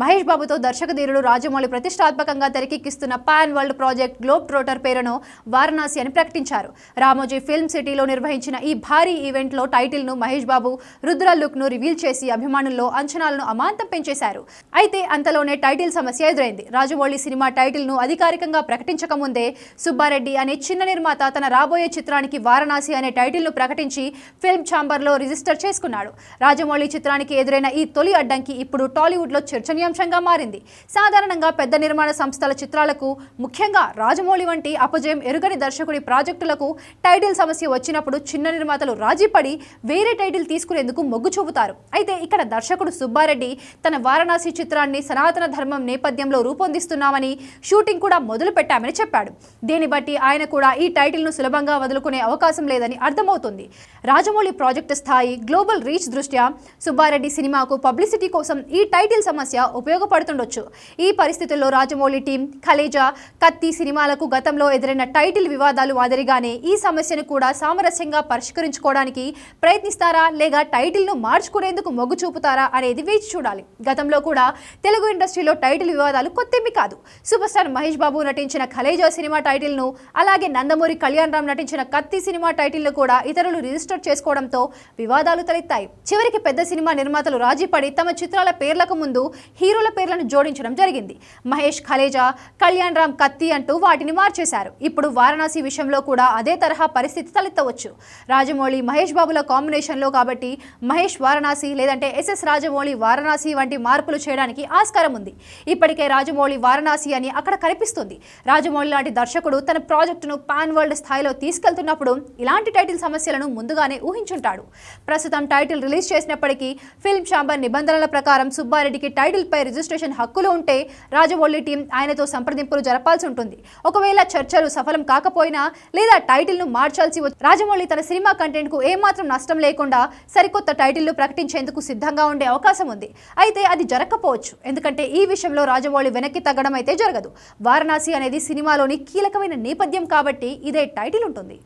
మహేష్ బాబుతో దర్శకధీరుడు రాజమౌళి ప్రతిష్టాత్మకంగా తెరకెక్కిస్తున్న pan world project globe trotter పేరును వారణాసి అని ప్రకటించారు. రామోజీ ఫిల్మ్ సిటీలో నిర్వహించిన ఈ భారీ ఈవెంట్లో టైటిల్ను మహేష్ బాబు రుద్ర లుక్ను రివీల్ చేసి అభిమానుల్లో అంచనాలను అమాంతం పెంచేశారు. అయితే అంతలోనే టైటిల్ సమస్య ఎదురైంది. రాజమౌళి సినిమా టైటిల్ను అధికారికంగా ప్రకటించకముందే సుబ్బారెడ్డి అనే చిన్న నిర్మాత తన రాబోయే చిత్రానికి వారణాసి అనే టైటిల్ను ప్రకటించి ఫిల్మ్ ఛాంబర్లో రిజిస్టర్ చేసుకున్నాడు. రాజమౌళి చిత్రానికి ఎదురైన ఈ తొలి అడ్డంకి ఇప్పుడు టాలీవుడ్లో చర్చనీయాంశంగా మారింది. సాధారణంగా పెద్ద నిర్మాణ సంస్థల చిత్రాలకు ముఖ్యంగా రాజమౌళి వంటి అపజయం ఎరుగని దర్శకుడి ప్రాజెక్టులకు టైటిల్ సమస్య వచ్చినప్పుడు చిన్న నిర్మాతలు రాజీపడి వేరే టైటిల్ తీసుకునేందుకు మొగ్గు చూపుతారు. అయితే ఇక్కడ దర్శకుడు సుబ్బారెడ్డి తన వారణాసి చిత్రాన్ని సనాతన ధర్మం నేపథ్యంలో రూపొందిస్తున్నామని షూటింగ్ కూడా మొదలు పెట్టామని చెప్పాడు. దీన్ని బట్టి ఆయన కూడా ఈ టైటిల్ను సులభంగా వదులుకునే అవకాశం లేదని అర్థమవుతుంది. రాజమౌళి ప్రాజెక్టు స్థాయి గ్లోబల్ రీచ్ దృష్ట్యా సుబ్బారెడ్డి సినిమాకు పబ్లిసిటీ కోసం ఈ టైటిల్ సమస్య ఉపయోగపడుతుండొచ్చు. ఈ పరిస్థితుల్లో రాజమౌళి టీం ఖలేజా కత్తి సినిమాలకు గతంలో ఎదురైన టైటిల్ వివాదాలు మాదిరిగానే ఈ సమస్యను కూడా సామరస్యంగా పరిష్కరించుకోవడానికి ప్రయత్నిస్తారా లేక టైటిల్ను మార్చుకునేందుకు మొగ్గు చూపుతారా అనేది వేచి చూడాలి. గతంలో కూడా తెలుగు ఇండస్ట్రీలో టైటిల్ వివాదాలు కొత్తేమి కాదు. సూపర్ స్టార్ మహేష్ బాబు నటించిన ఖలేజా సినిమా టైటిల్ను అలాగే నందమూరి కళ్యాణ్ రామ్ నటించిన కత్తి సినిమా టైటిల్ను కూడా ఇతరులు రిజిస్టర్ చేసుకోవడంతో వివాదాలు తలెత్తాయి. చివరికి పెద్ద సినిమా నిర్మాతలు రాజీపడి తమ చిత్రాల పేర్లకు ముందు హీరోల పేర్లను జోడించడం జరిగింది. మహేష్ ఖలేజా కళ్యాణ్ రామ్ కత్తి అంటూ వాటిని మార్చేశారు. ఇప్పుడు వారణాసి విషయంలో కూడా అదే తరహా పరిస్థితి తలెత్తవచ్చు. రాజమౌళి మహేష్ బాబుల కాంబినేషన్లో కాబట్టి మహేష్ వారణాసి లేదంటే ఎస్ఎస్ రాజమౌళి వారణాసి వంటి మార్పులు చేయడానికి ఆస్కారం ఉంది. ఇప్పటికే రాజమౌళి వారణాసి అని అక్కడ కనిపిస్తుంది. రాజమౌళి లాంటి దర్శకుడు తన ప్రాజెక్టును పాన్ వరల్డ్ స్థాయిలో తీసుకెళ్తున్నప్పుడు ఇలాంటి టైటిల్ సమస్యలను ముందుగానే ఊహించుంటాడు. ప్రస్తుతం టైటిల్ రిలీజ్ చేసినప్పటికీ ఫిల్మ్ ఛాంబర్ నిబంధనల ప్రకారం సుబ్బారెడ్డికి టైటిల్ టైటిల్పై రిజిస్ట్రేషన్ హక్కులు ఉంటే రాజమౌళి టీం ఆయనతో సంప్రదింపులు జరపాల్సి ఉంటుంది. ఒకవేళ చర్చలు సఫలం కాకపోయినా లేదా టైటిల్ను మార్చాల్సి వచ్చి రాజమౌళి తన సినిమా కంటెంట్కు ఏమాత్రం నష్టం లేకుండా సరికొత్త టైటిల్ను ప్రకటించేందుకు సిద్ధంగా ఉండే అవకాశం ఉంది. అయితే అది జరగకపోవచ్చు ఎందుకంటే ఈ విషయంలో రాజమౌళి వెనక్కి తగ్గడం అయితే జరగదు. వారణాసి అనేది సినిమాలోని కీలకమైన నేపథ్యం కాబట్టి ఇదే టైటిల్ ఉంటుంది.